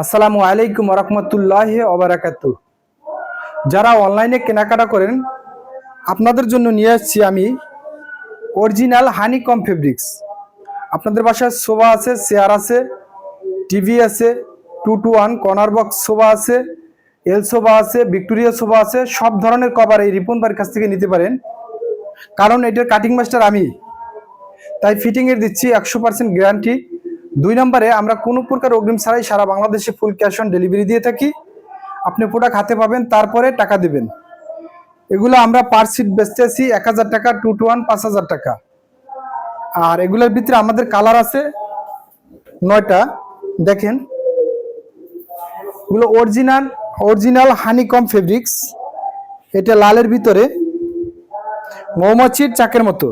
আসসালামু আলাইকুম রহমতুল্লাহ ওবরাকাত যারা অনলাইনে কেনাকাটা করেন, আপনাদের জন্য নিয়ে আসছি আমি অরিজিনাল হানিকম ফেব্রিক্স। আপনাদের বাসায় সোফা আছে, চেয়ার আছে, টিভি আছে, two two one, corner box sofa আছে, এল সোফা আছে, ভিক্টোরিয়া সোফা আছে, সব ধরনের কভার এই রিপন বাড়ির কাছ থেকে নিতে পারেন। কারণ এটার কাটিং মাস্টার আমি। তাই ফিটিংয়ের দিচ্ছি, একশো পার্সেন্ট গ্যারান্টি দুই নম্বরে, আমরা কোনো প্রকার অগ্রিম ছাড়াই সারা বাংলাদেশে ফুল ক্যাশ অন ডেলিভারি দিয়ে থাকি। আপনি প্রোডাক্ট হাতে পাবেন, তারপরে টাকা দেবেন। এগুলো আমরা পার সিট বেচতে আছি এক হাজার টাকা টু টু ওয়ান পাঁচ হাজার টাকা। আর এগুলোর ভিতরে আমাদের কালার আছে নয়টা। দেখেন, এগুলো অরিজিনাল অরিজিনাল হানিকম ফেব্রিক্স এটা লালের ভিতরে, মৌমাছির চাকের মতো।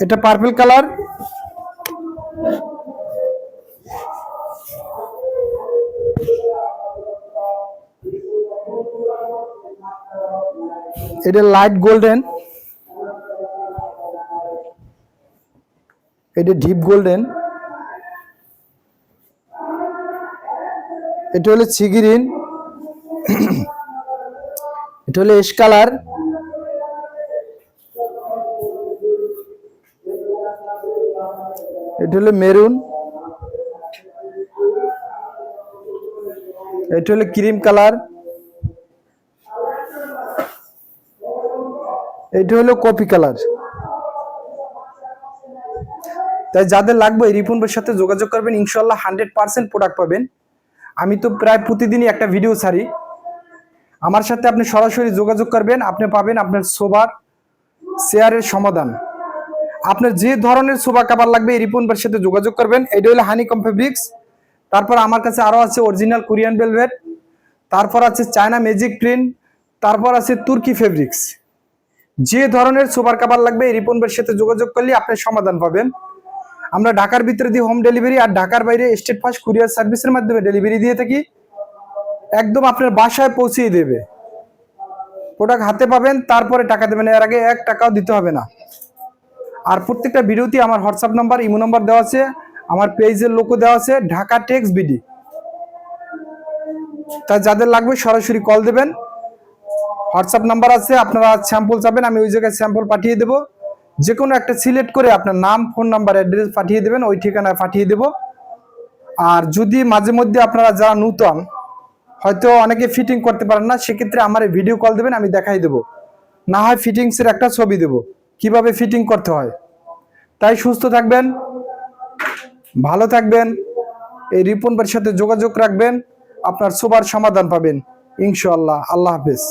এটা পার্পল কালার এটা লাইট গোল্ডেন এটা ডিপ গোল্ডেন এটা হলো চিগিরিন এটা হলো এস কালার এটা হলো মেরুন। এটা হলো ক্রিম কালার। এটা হলো কপি কালার। তাই যাদের লাগবে রিপনের সাথে যোগাযোগ করবেন ইনশাল্লাহ হান্ড্রেড পার্সেন্ট প্রোডাক্ট পাবেন। আমি তো প্রায় প্রতিদিনই একটা ভিডিও ছাড়ি। আমার সাথে আপনি সরাসরি যোগাযোগ করবেন, আপনি পাবেন আপনার সোবার চেয়ারের সমাধান। আপনার যে ধরনের সোফা কাভার লাগবে, এই রিপন সাথে যোগাযোগ করবেন। এটা হলো হানিকম ফেব্রিক্স তারপর আমার কাছে আরও আছে অরিজিনাল কোরিয়ান ভেলভেট তারপর আছে চায়না ম্যাজিক প্রিন্ট তারপর আছে তুর্কি ফেব্রিক্স যে ধরনের সোফার কাভার লাগবে, এই রিপন সাথে যোগাযোগ করলে আপনি সমাধান পাবেন। আমরা ঢাকার ভিতরে দিয়ে হোম ডেলিভারি আর ঢাকার বাইরে স্টেট ফাস্ট কুরিয়ার সার্ভিসের মাধ্যমে ডেলিভারি দিয়ে থাকি। একদম আপনার বাসায় পৌঁছিয়ে দেবে। প্রোডাক্ট হাতে পাবেন, তারপরে টাকা দেবেন। এর আগে এক টাকাও দিতে হবে না। আর প্রত্যেকটা ভিডিওতে আমার হোয়াটসঅ্যাপ নাম্বার, ইমো নাম্বার দেওয়া আছে, আমার পেজের লোকও দেওয়া আছে, ঢাকা টেক্স বিডি। তা যাদের লাগবে সরাসরি কল দেবেন। হোয়াটসঅ্যাপ নাম্বার আছে, আপনারা স্যাম্পল চাবেন, আমি ওই জায়গায় স্যাম্পল পাঠিয়ে দেবো। যে কোনো একটা সিলেক্ট করে আপনার নাম, ফোন নাম্বার, অ্যাড্রেস পাঠিয়ে দেবেন, ওই ঠিকানায় পাঠিয়ে দেব। আর যদি মাঝে মধ্যে আপনারা যারা নূতন, হয়তো অনেকে ফিটিং করতে পারেন না, সেক্ষেত্রে আমার ভিডিও কল দেবেন, আমি দেখাই দেব। না হয় ফিটিংসের একটা ছবি দেব। কীভাবে ফিটিং করতে হয়? তাই সুস্থ থাকবেন, ভালো থাকবেন, এই রিপন সাথে যোগাযোগ রাখবেন, আপনার সবার সমাধান পাবেন। ইনশাআল্লাহ, আল্লাহ হাফেজ।